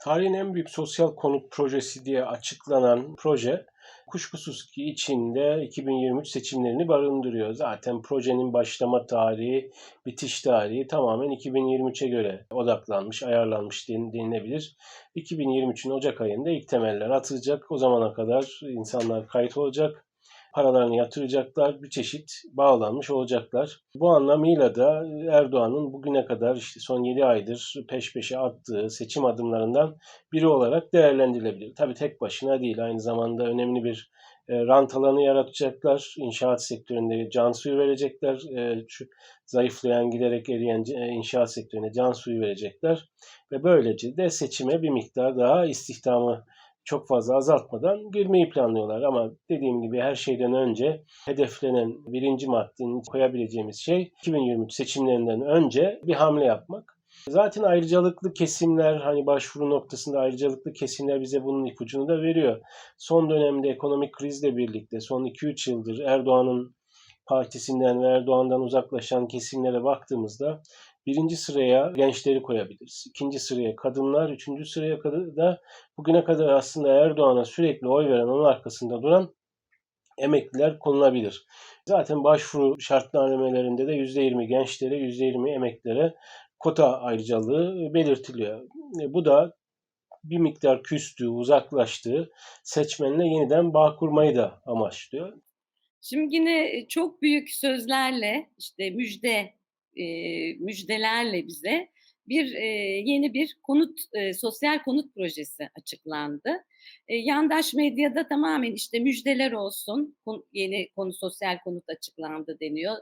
Tarihin en büyük sosyal konut projesi diye açıklanan proje kuşkusuz ki içinde 2023 seçimlerini barındırıyor. Zaten projenin başlama tarihi, bitiş tarihi tamamen 2023'e göre odaklanmış, ayarlanmış den- denilebilir. 2023'ün Ocak ayında ilk temeller atılacak. O zamana kadar insanlar kayıt olacak paralarını yatıracaklar, bir çeşit bağlanmış olacaklar. Bu anlamıyla da Erdoğan'ın bugüne kadar işte son 7 aydır peş peşe attığı seçim adımlarından biri olarak değerlendirilebilir. Tabii tek başına değil, aynı zamanda önemli bir e, rant alanı yaratacaklar. İnşaat sektöründe can suyu verecekler. E, şu zayıflayan, giderek eriyen e, inşaat sektörüne can suyu verecekler. Ve böylece de seçime bir miktar daha istihdamı çok fazla azaltmadan girmeyi planlıyorlar. Ama dediğim gibi her şeyden önce hedeflenen birinci maddenin koyabileceğimiz şey 2023 seçimlerinden önce bir hamle yapmak. Zaten ayrıcalıklı kesimler hani başvuru noktasında ayrıcalıklı kesimler bize bunun ipucunu da veriyor. Son dönemde ekonomik krizle birlikte son 2-3 yıldır Erdoğan'ın partisinden ve Erdoğan'dan uzaklaşan kesimlere baktığımızda birinci sıraya gençleri koyabiliriz. İkinci sıraya kadınlar, üçüncü sıraya kadar da bugüne kadar aslında Erdoğan'a sürekli oy veren, onun arkasında duran emekliler konulabilir. Zaten başvuru şartnamelerinde de %20 gençlere, %20 emeklilere kota ayrıcalığı belirtiliyor. E, Bu da bir miktar küstüğü, uzaklaştığı seçmenle yeniden bağ kurmayı da amaçlıyor. Şimdi yine çok büyük sözlerle işte müjde e, müjdelerle bize bir e, yeni bir konut e, sosyal konut projesi açıklandı. E, yandaş medyada tamamen işte müjdeler olsun yeni konu sosyal konut açıklandı deniyor.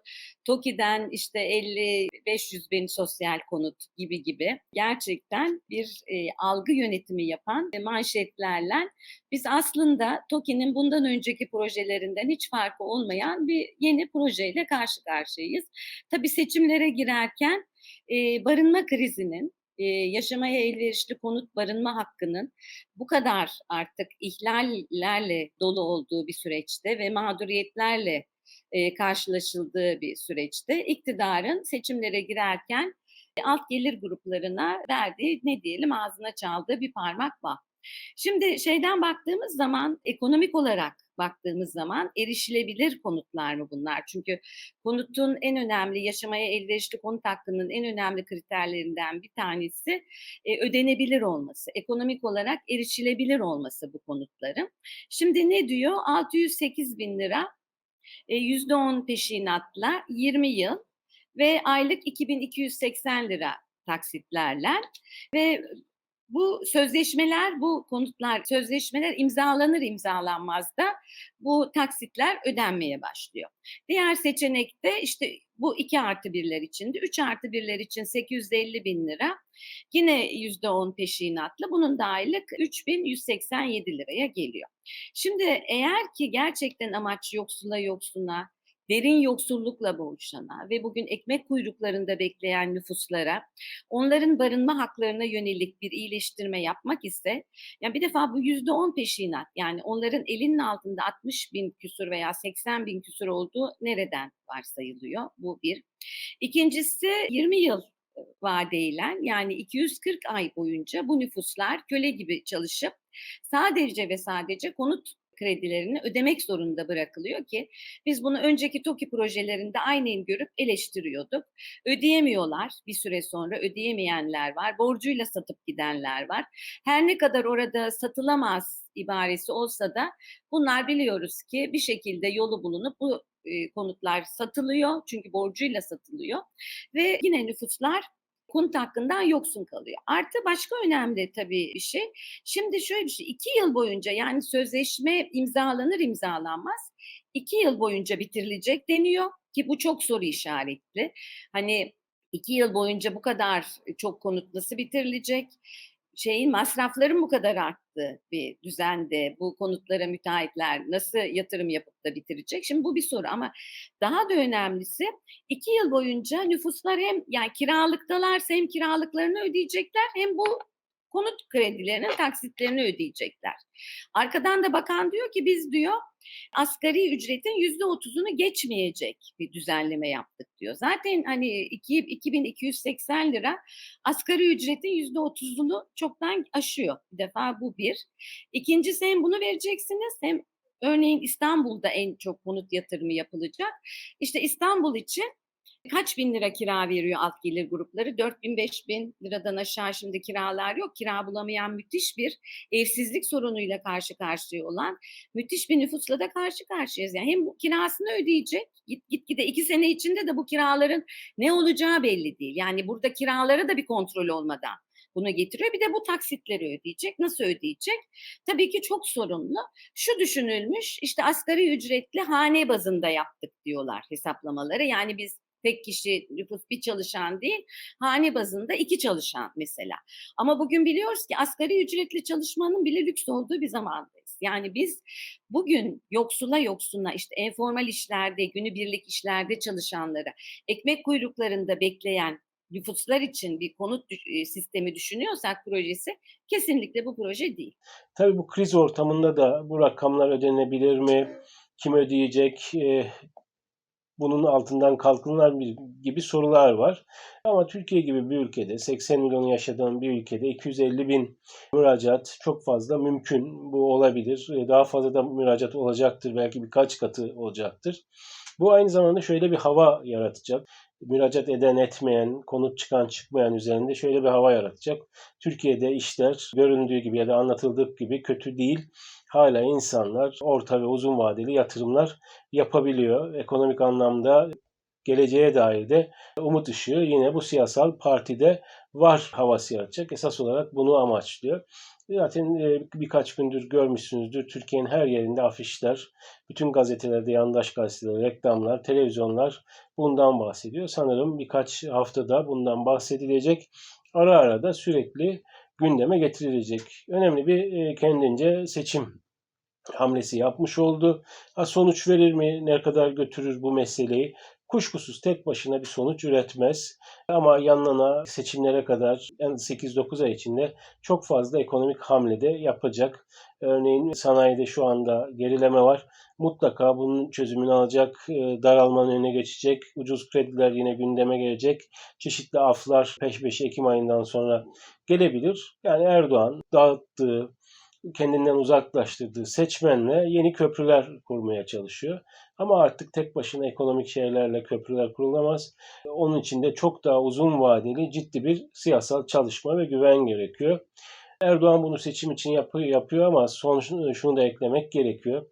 TOKİ'den işte 50-500 bin sosyal konut gibi gibi gerçekten bir e, algı yönetimi yapan e, manşetlerle biz aslında TOKİ'nin bundan önceki projelerinden hiç farkı olmayan bir yeni projeyle karşı karşıyayız. Tabii seçimlere girerken e, barınma krizinin, e, yaşamaya elverişli konut barınma hakkının bu kadar artık ihlallerle dolu olduğu bir süreçte ve mağduriyetlerle e, karşılaşıldığı bir süreçte iktidarın seçimlere girerken alt gelir gruplarına verdiği ne diyelim ağzına çaldığı bir parmak var. Şimdi şeyden baktığımız zaman ekonomik olarak baktığımız zaman erişilebilir konutlar mı bunlar? Çünkü konutun en önemli yaşamaya elverişli konut hakkının en önemli kriterlerinden bir tanesi e, ödenebilir olması, ekonomik olarak erişilebilir olması bu konutların. Şimdi ne diyor? 608 bin lira e, %10 peşinatla 20 yıl ve aylık 2280 lira taksitlerle ve bu sözleşmeler, bu konutlar, sözleşmeler imzalanır imzalanmaz da bu taksitler ödenmeye başlıyor. Diğer seçenekte işte bu 2 artı birler içindi. 3 artı birler için 850 bin lira. Yine %10 peşinatla bunun da aylık 3187 liraya geliyor. Şimdi eğer ki gerçekten amaç yoksula yoksuna, derin yoksullukla boğuşana ve bugün ekmek kuyruklarında bekleyen nüfuslara onların barınma haklarına yönelik bir iyileştirme yapmak ise yani bir defa bu yüzde on peşinat yani onların elinin altında 60 bin küsur veya 80 bin küsur olduğu nereden varsayılıyor? Bu bir. İkincisi 20 yıl vadeyle yani 240 ay boyunca bu nüfuslar köle gibi çalışıp sadece ve sadece konut kredilerini ödemek zorunda bırakılıyor ki biz bunu önceki TOKİ projelerinde aynen görüp eleştiriyorduk. Ödeyemiyorlar bir süre sonra ödeyemeyenler var. Borcuyla satıp gidenler var. Her ne kadar orada satılamaz ibaresi olsa da bunlar biliyoruz ki bir şekilde yolu bulunup bu konutlar satılıyor. Çünkü borcuyla satılıyor. Ve yine nüfuslar konut hakkından yoksun kalıyor. Artı başka önemli tabii bir şey. Şimdi şöyle bir şey, iki yıl boyunca yani sözleşme imzalanır imzalanmaz iki yıl boyunca bitirilecek deniyor ki bu çok soru işaretli. Hani iki yıl boyunca bu kadar çok konut nasıl bitirilecek? Şeyin masrafların bu kadar arttığı bir düzende bu konutlara müteahhitler nasıl yatırım yapıp da bitirecek? Şimdi bu bir soru ama daha da önemlisi iki yıl boyunca nüfuslar hem yani kiralıktalarsa hem kiralıklarını ödeyecekler hem bu konut kredilerinin taksitlerini ödeyecekler. Arkadan da bakan diyor ki biz diyor asgari ücretin yüzde otuzunu geçmeyecek bir düzenleme yaptık diyor. Zaten hani iki- 2280 lira asgari ücretin yüzde otuzunu çoktan aşıyor. Bir defa bu bir. İkincisi hem bunu vereceksiniz hem örneğin İstanbul'da en çok konut yatırımı yapılacak. İşte İstanbul için kaç bin lira kira veriyor alt gelir grupları? 4 bin, 5 bin liradan aşağı şimdi kiralar yok. Kira bulamayan müthiş bir evsizlik sorunuyla karşı karşıya olan müthiş bir nüfusla da karşı karşıyayız. Yani hem bu kirasını ödeyecek, git gitgide iki sene içinde de bu kiraların ne olacağı belli değil. Yani burada kiralara da bir kontrol olmadan bunu getiriyor. Bir de bu taksitleri ödeyecek. Nasıl ödeyecek? Tabii ki çok sorunlu. Şu düşünülmüş, işte asgari ücretli hane bazında yaptık diyorlar hesaplamaları. Yani biz tek kişi nüfus bir çalışan değil, hane bazında iki çalışan mesela. Ama bugün biliyoruz ki asgari ücretli çalışmanın bile lüks olduğu bir zamandayız. Yani biz bugün yoksula yoksuna işte informal işlerde, günübirlik işlerde çalışanlara, ekmek kuyruklarında bekleyen nüfuslar için bir konut e, sistemi düşünüyorsak projesi kesinlikle bu proje değil. Tabii bu kriz ortamında da bu rakamlar ödenebilir mi? Kim ödeyecek? Eee, bunun altından kalkınlar gibi sorular var. Ama Türkiye gibi bir ülkede, 80 milyonu yaşadığın bir ülkede 250 bin müracaat çok fazla mümkün. Bu olabilir. E, Daha fazla da müracaat olacaktır. Belki birkaç katı olacaktır. Bu aynı zamanda şöyle bir hava yaratacak. Müracaat eden etmeyen, konut çıkan çıkmayan üzerinde şöyle bir hava yaratacak. Türkiye'de işler göründüğü gibi ya da anlatıldığı gibi kötü değil. Hala insanlar orta ve uzun vadeli yatırımlar yapabiliyor. Ekonomik anlamda geleceğe dair de umut ışığı yine bu siyasal partide var havası yaratacak. Esas olarak bunu amaçlıyor. Zaten e, birkaç gündür görmüşsünüzdür. Türkiye'nin her yerinde afişler, bütün gazetelerde, yandaş gazeteler, reklamlar, televizyonlar bundan bahsediyor. Sanırım birkaç haftada bundan bahsedilecek. Ara ara da sürekli gündeme getirilecek. Önemli bir e, kendince seçim hamlesi yapmış oldu. Ha, sonuç verir mi? Ne kadar götürür bu meseleyi? Kuşkusuz tek başına bir sonuç üretmez. Ama yanına seçimlere kadar en 8-9 ay içinde çok fazla ekonomik hamlede yapacak. Örneğin sanayide şu anda gerileme var. Mutlaka bunun çözümünü alacak, e, daralmanın önüne geçecek, ucuz krediler yine gündeme gelecek, çeşitli aflar peş peşe Ekim ayından sonra gelebilir. Yani Erdoğan dağıttığı, kendinden uzaklaştırdığı seçmenle yeni köprüler kurmaya çalışıyor. Ama artık tek başına ekonomik şeylerle köprüler kurulamaz. Onun için de çok daha uzun vadeli ciddi bir siyasal çalışma ve güven gerekiyor. Erdoğan bunu seçim için yapıyor, yapıyor ama son şunu da eklemek gerekiyor.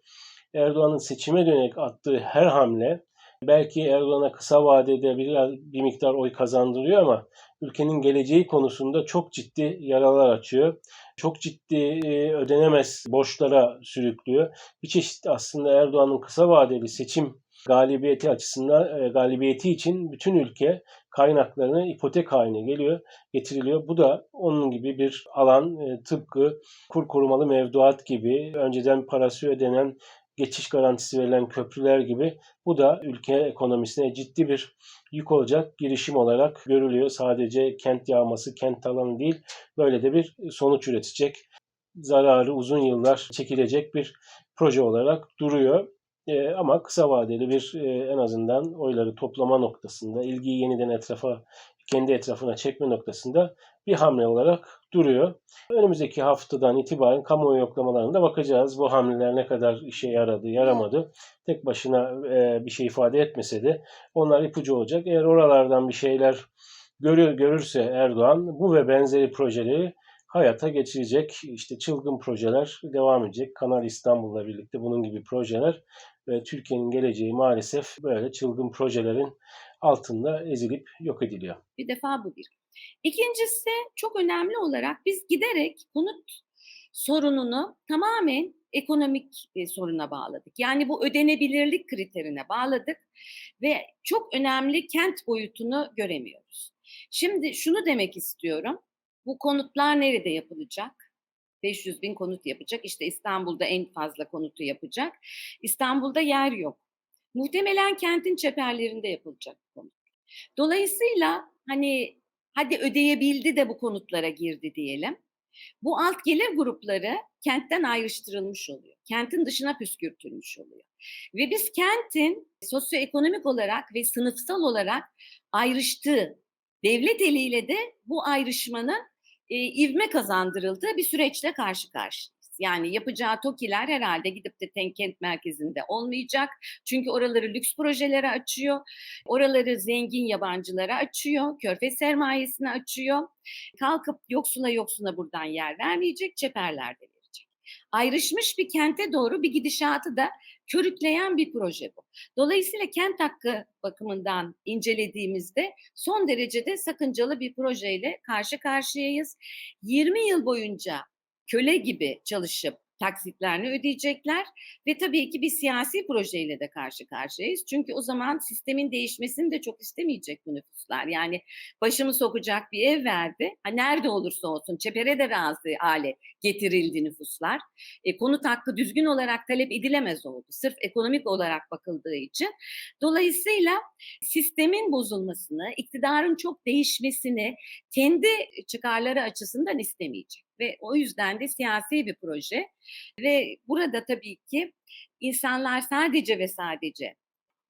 Erdoğan'ın seçime dönelik attığı her hamle belki Erdoğan'a kısa vadede biraz bir miktar oy kazandırıyor ama ülkenin geleceği konusunda çok ciddi yaralar açıyor. Çok ciddi ödenemez borçlara sürüklüyor. Bir çeşit aslında Erdoğan'ın kısa vadeli seçim galibiyeti açısından galibiyeti için bütün ülke kaynaklarını ipotek haline geliyor, getiriliyor. Bu da onun gibi bir alan tıpkı kur korumalı mevduat gibi önceden parası ödenen geçiş garantisi verilen köprüler gibi bu da ülke ekonomisine ciddi bir yük olacak girişim olarak görülüyor. Sadece kent yağması, kent alanı değil böyle de bir sonuç üretecek. Zararı uzun yıllar çekilecek bir proje olarak duruyor. Ee, ama kısa vadeli bir e, en azından oyları toplama noktasında, ilgiyi yeniden etrafa, kendi etrafına çekme noktasında bir hamle olarak duruyor. Önümüzdeki haftadan itibaren kamuoyu yoklamalarında bakacağız. Bu hamleler ne kadar işe yaradı, yaramadı. Tek başına e, bir şey ifade etmese de onlar ipucu olacak. Eğer oralardan bir şeyler görür, görürse Erdoğan bu ve benzeri projeleri hayata geçirecek. İşte çılgın projeler devam edecek. Kanal İstanbul'la birlikte bunun gibi projeler ve Türkiye'nin geleceği maalesef böyle çılgın projelerin altında ezilip yok ediliyor. Bir defa bu bir. İkincisi çok önemli olarak biz giderek konut sorununu tamamen ekonomik e, soruna bağladık. Yani bu ödenebilirlik kriterine bağladık ve çok önemli kent boyutunu göremiyoruz. Şimdi şunu demek istiyorum. Bu konutlar nerede yapılacak? 500 bin konut yapacak. İşte İstanbul'da en fazla konutu yapacak. İstanbul'da yer yok. Muhtemelen kentin çeperlerinde yapılacak konut. Dolayısıyla hani hadi ödeyebildi de bu konutlara girdi diyelim. Bu alt gelir grupları kentten ayrıştırılmış oluyor. Kentin dışına püskürtülmüş oluyor. Ve biz kentin sosyoekonomik olarak ve sınıfsal olarak ayrıştığı, devlet eliyle de bu ayrışmanın e, ivme kazandırıldığı bir süreçle karşı karşıyayız. Yani yapacağı TOKİ'ler herhalde gidip de kent merkezinde olmayacak. Çünkü oraları lüks projelere açıyor. Oraları zengin yabancılara açıyor. Körfez sermayesine açıyor. Kalkıp yoksula yoksuna buradan yer vermeyecek, çeperlerde verecek. Ayrışmış bir kente doğru bir gidişatı da körükleyen bir proje bu. Dolayısıyla kent hakkı bakımından incelediğimizde son derecede sakıncalı bir projeyle karşı karşıyayız. 20 yıl boyunca köle gibi çalışıp taksitlerini ödeyecekler ve tabii ki bir siyasi projeyle de karşı karşıyayız. Çünkü o zaman sistemin değişmesini de çok istemeyecek bu nüfuslar. Yani başımı sokacak bir ev verdi. Ha, nerede olursa olsun çepere de razı hale getirildi nüfuslar. E, konut hakkı düzgün olarak talep edilemez oldu. Sırf ekonomik olarak bakıldığı için. Dolayısıyla sistemin bozulmasını, iktidarın çok değişmesini kendi çıkarları açısından istemeyecek. Ve o yüzden de siyasi bir proje. Ve burada tabii ki insanlar sadece ve sadece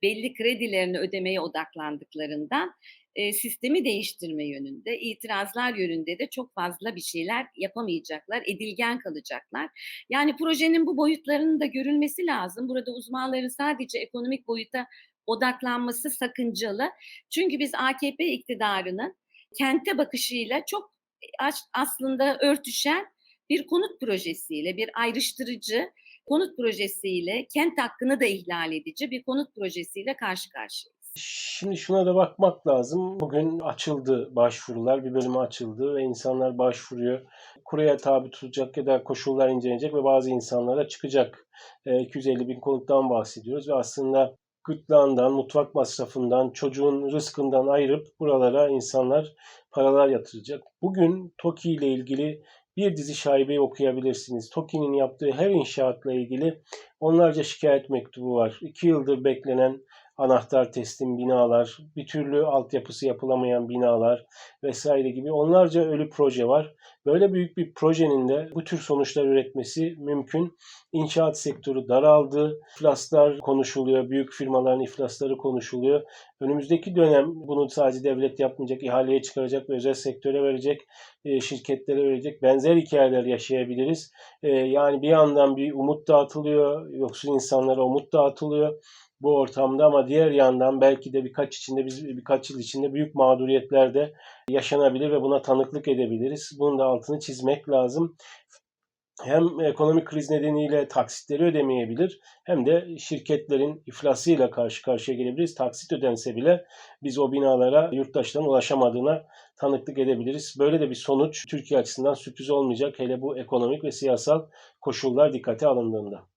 belli kredilerini ödemeye odaklandıklarından e, sistemi değiştirme yönünde, itirazlar yönünde de çok fazla bir şeyler yapamayacaklar, edilgen kalacaklar. Yani projenin bu boyutlarının da görülmesi lazım. Burada uzmanların sadece ekonomik boyuta odaklanması sakıncalı. Çünkü biz AKP iktidarının kente bakışıyla çok aslında örtüşen bir konut projesiyle, bir ayrıştırıcı konut projesiyle, kent hakkını da ihlal edici bir konut projesiyle karşı karşıyayız. Şimdi şuna da bakmak lazım. Bugün açıldı başvurular, bir bölümü açıldı ve insanlar başvuruyor. Kuraya tabi tutulacak ya da koşullar incelenecek ve bazı insanlara çıkacak. E, 250 bin konuttan bahsediyoruz ve aslında gırtlağından, mutfak masrafından, çocuğun rızkından ayırıp buralara insanlar paralar yatıracak. Bugün TOKİ ile ilgili bir dizi şaibeyi okuyabilirsiniz. TOKİ'nin yaptığı her inşaatla ilgili onlarca şikayet mektubu var. İki yıldır beklenen anahtar teslim binalar, bir türlü altyapısı yapılamayan binalar vesaire gibi onlarca ölü proje var. Böyle büyük bir projenin de bu tür sonuçlar üretmesi mümkün. İnşaat sektörü daraldı, iflaslar konuşuluyor, büyük firmaların iflasları konuşuluyor. Önümüzdeki dönem bunu sadece devlet yapmayacak, ihaleye çıkaracak ve özel sektöre verecek, e, şirketlere verecek benzer hikayeler yaşayabiliriz. E, Yani bir yandan bir umut dağıtılıyor, yoksul insanlara umut dağıtılıyor bu ortamda ama diğer yandan belki de birkaç içinde biz birkaç yıl içinde büyük mağduriyetler de yaşanabilir ve buna tanıklık edebiliriz. Bunun da altını çizmek lazım. Hem ekonomik kriz nedeniyle taksitleri ödemeyebilir hem de şirketlerin iflasıyla karşı karşıya gelebiliriz. Taksit ödense bile biz o binalara yurttaşların ulaşamadığına tanıklık edebiliriz. Böyle de bir sonuç Türkiye açısından sürpriz olmayacak hele bu ekonomik ve siyasal koşullar dikkate alındığında.